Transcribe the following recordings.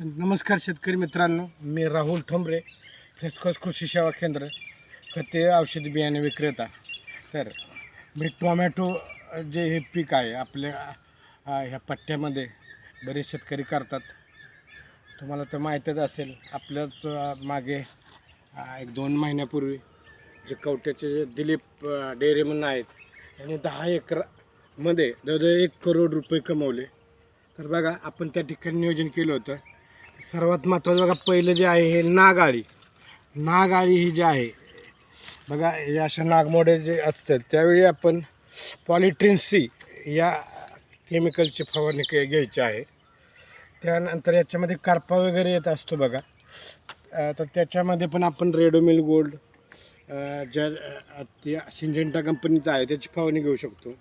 नमस्कार शेतकरी मित्रांनो मी राहुल ठोंबरे फ्रेस्कॉस कृषी सेवा केंद्र खते औषधी बियाणे विक्रेता. तर मी टोमॅटो जे हे पीक आहे आपल्या ह्या पट्ट्यामध्ये बरेच शेतकरी करतात. तुम्हाला तर माहीतच असेल आपल्याच मागे एक दोन महिन्यापूर्वी जे कवट्याचे जे दिलीप डेअरी म्हणून आहेत यांनी दहा एकरामध्ये जवळजवळ एक करोड रुपये कमवले. तर बघा आपण त्या ठिकाणी नियोजन केलं होतं. सर्वात महत्त्वाचं बघा पहिलं जे आहे हे नागाळी. नागाळी ही जी आहे बघा या अशा नागमोडे जे असतात त्यावेळी आपण पॉलिट्रिन्सी या केमिकलची फवारणी के घ्यायची आहे. त्यानंतर याच्यामध्ये करपा वगैरे येत असतो बघा. तर त्याच्यामध्ये पण आपण रेडोमिल गोल्ड ज्या त्या सिंजेंटा कंपनीचं आहे त्याची फवारणी घेऊ शकतो.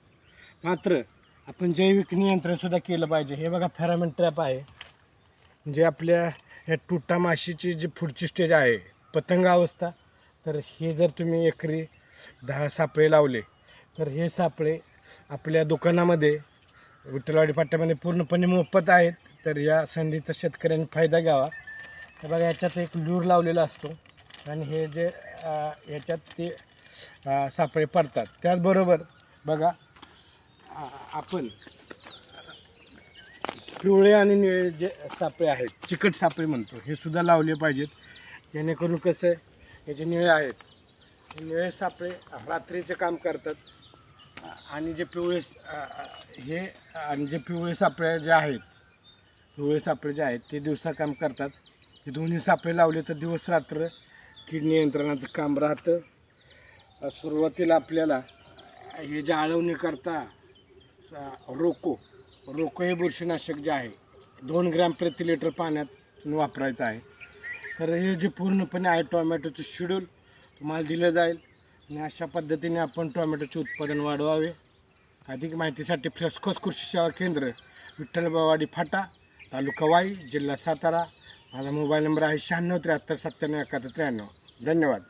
मात्र आपण जैविक नियंत्रणसुद्धा केलं पाहिजे. हे बघा फेरामेन ट्रॅप आहे. जे आपल्या ह्या तुटा माशीची जी पुढची स्टेज आहे पतंग अवस्था तर हे जर तुम्ही एकरी दहा सापळे लावले तर हे सापळे आपल्या दुकानामध्ये विठ्ठलवाडी फाट्यामध्ये पूर्णपणे मोफत आहेत. तर या संधीचा शेतकऱ्यांनी फायदा घ्यावा. तर बघा याच्यात एक लूर लावलेला असतो आणि हे जे ह्याच्यात याच्यात ते सापळे पडतात. त्याचबरोबर बघा आपण पिवळे आणि निळे जे सापळे आहेत चिकट सापळे म्हणतो हे सुद्धा लावले पाहिजेत. जेणेकरून कसं आहे हे जे निळे आहेत हे निळे सापळे रात्रीचे काम करतात. आणि जे पिवळे हे आणि जे पिवळे सापळे जे आहेत पिवळे सापळे जे आहेत ते दिवसा काम करतात. हे दोन्ही सापळे लावले तर दिवस रात्र कीड नियंत्रणाचं काम राहतं. सुरुवातीला आपल्याला हे जे आळवणी करता रोको रोको हे बुरशीनाशक जे आहे दोन ग्रॅम प्रति लिटर पाण्यात वापरायचं आहे. तर हे जे पूर्णपणे आहे टोमॅटोचं शेड्यूल तुम्हाला दिलं जाईल. आणि अशा पद्धतीने आपण टोमॅटोचे उत्पादन वाढवावे. अधिक माहितीसाठी फ्रेस्कोस कृषी सेवा केंद्र विठ्ठलबावाडी फाटा तालुका वाई जिल्हा सातारा. माझा मोबाईल नंबर आहे शहाण्णव त्र्याहत्तर सत्त्याण्णव एकाहत्तर त्र्याण्णव. धन्यवाद.